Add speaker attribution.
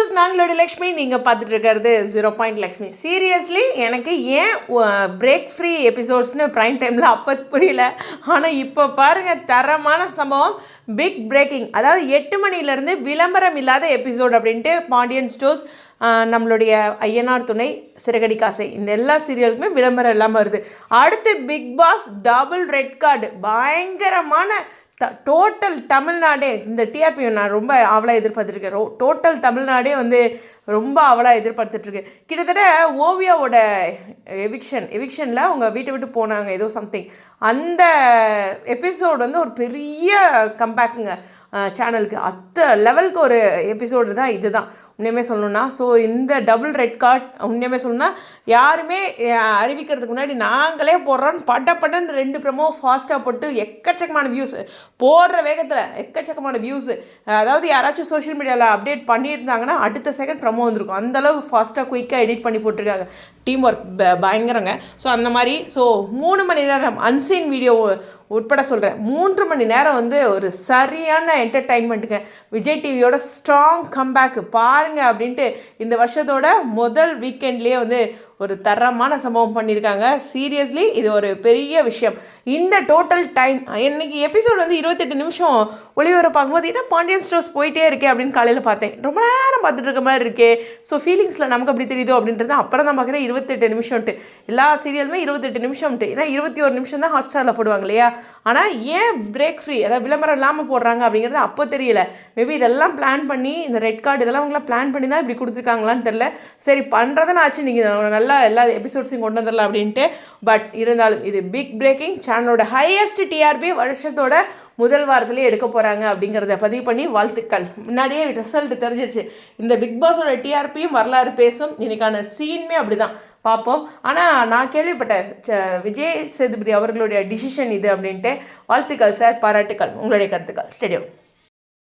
Speaker 1: Viewers நாங்களோட Lakshmi நீங்கள் பார்த்துட்டு இருக்கிறது ஜீரோ பாயிண்ட் லக்ஷ்மி சீரியஸ்லி எனக்கு ஏன் பிரேக் ஃப்ரீ எபிசோட்ஸ்னு ப்ரைம் டைமில் அப்போ புரியல. ஆனால் இப்போ பாருங்கள் தரமான சம்பவம். பிக் பிரேக்கிங் அதாவது எட்டு மணிலேருந்து விளம்பரம் இல்லாத எபிசோட் அப்படின்ட்டு பாண்டியன் ஸ்டோர்ஸ் நம்மளுடைய ஐயனார் துணை சிறகடி காசை. இந்த எல்லா சீரியலுக்குமே விளம்பரம் இல்லாமல் வருது. அடுத்து Bigg Boss double red card பயங்கரமான த டோட்டல் தமிழ்நாடே இந்த டிஆர்பி நான் ரொம்ப அவளாக எதிர்பார்த்துருக்கேன் ரோ டோட்டல் தமிழ்நாடே வந்து ரொம்ப அவளாக எதிர்பார்த்துட்ருக்கு கிட்டத்தட்ட ஓவியாவோட எவிக்ஷன் எவிக்ஷனில் அவங்க வீட்டை விட்டு போனாங்க ஏதோ சம்திங் அந்த எபிசோடு வந்து ஒரு பெரிய கம்பேக்குங்க சேனலுக்கு அத்த லெவலுக்கு ஒரு எபிசோடு தான் இதுதான். உண்மையுமே சொல்லணும்னா ஸோ இந்த டபுள் ரெட் கார்ட் உண்மையுமே சொல்லணும்னா யாருமே அறிவிக்கிறதுக்கு முன்னாடி நாங்களே போடுறோன்னு பட்ட பட்டன்னு ரெண்டு ப்ரமோ ஃபாஸ்ட்டாக போட்டு எக்கச்சக்கமான வியூஸ் போடுற வேகத்தில் எக்கச்சக்கமான வியூஸ் அதாவது யாராச்சும் சோஷியல் மீடியாவில் அப்டேட் பண்ணியிருந்தாங்கன்னா அடுத்த செகண்ட் ப்ரமோ வந்திருக்கும். அந்தளவுக்கு ஃபாஸ்ட்டாக குயிக்காக எடிட் பண்ணி போட்டிருக்காங்க. Team work பயங்கரங்க. ஸோ அந்த மாதிரி ஸோ மூணு மணி நேரம் அன்சீன் வீடியோ உட்பட சொல்கிறேன் மூன்று மணி நேரம் வந்து ஒரு சரியான என்டர்டைன்மெண்ட்டுங்க விஜய் டிவியோட ஸ்ட்ராங் கம்பேக்கு பாருங்கள் அப்படின்ட்டு இந்த வருஷத்தோட முதல் வீக்கெண்ட்லேயே வந்து ஒரு தரமான சம்பவம் பண்ணியிருக்காங்க. சீரியஸ்லி இது ஒரு பெரிய விஷயம். இந்த டோட்டல் டைம் இன்னைக்கு எபிசோட் வந்து இருபத்தெட்டு நிமிஷம். ஒளிவர பார்க்கும்போது என்ன பாண்டியன் ஸ்டோர்ஸ் போயிட்டே இருக்கே அப்படின்னு காலையில் பார்த்தேன். ரொம்ப நேரம் பார்த்துட்டு இருக்க மாதிரி இருக்கே. ஸோ ஃபீலிங்ஸில் நமக்கு அப்படி தெரியுதோ அப்படின்றது அப்புறம் தான் பார்க்குறேன். இருபத்தெட்டு நிமிஷம்ட்டு எல்லா சீரியலுமே இருபத்தெட்டு நிமிஷம்ட்டு ஏன்னா இருபத்தி ஒரு நிமிஷம் தான் ஹாட் ஸ்டாரில் போடுவாங்க இல்லையா? ஆனால் ஏன் பிரேக் ஃப்ரீ அதாவது விளம்பரம் இல்லாமல் போடுறாங்க அப்படிங்கிறது அப்போ தெரியல. மேபி இதெல்லாம் பிளான் பண்ணி இந்த ரெட் கார்டு இதெல்லாம் அவங்களாம் பிளான் பண்ணி தான் இப்படி கொடுத்துருக்காங்களான்னு தெரில சரி பண்ணுறதுன்னு ஆச்சு. நீங்கள் நல்ல எல்லா எபிசோட்ஸையும் கொண்டு வந்துடலாம் அப்படின்ட்டு. பட் இருந்தாலும் இது பிக் பிரேக்கிங் சேனலோட ஹையஸ்ட் டிஆர்பி வருஷத்தோட முதல் வாரத்திலே எடுக்க போகிறாங்க அப்படிங்கிறத பதிவு பண்ணி வாழ்த்துக்கள். முன்னாடியே ரிசல்ட் தெரிஞ்சிருச்சு. இந்த பிக் பாஸோட டிஆர்பியும் வரலாறு பேசும். இன்னைக்கான சீனுமே அப்படிதான். பார்ப்போம். ஆனால் நான் கேள்விப்பட்டேன். ச- விஜய் சேதுபதி அவர்களுடைய டிசிஷன் இது அப்படின்ட்டு. வாழ்த்துக்கள் சார் பாராட்டுக்கள். உங்களுடைய கருத்துக்கள். ஸ்டேடியம்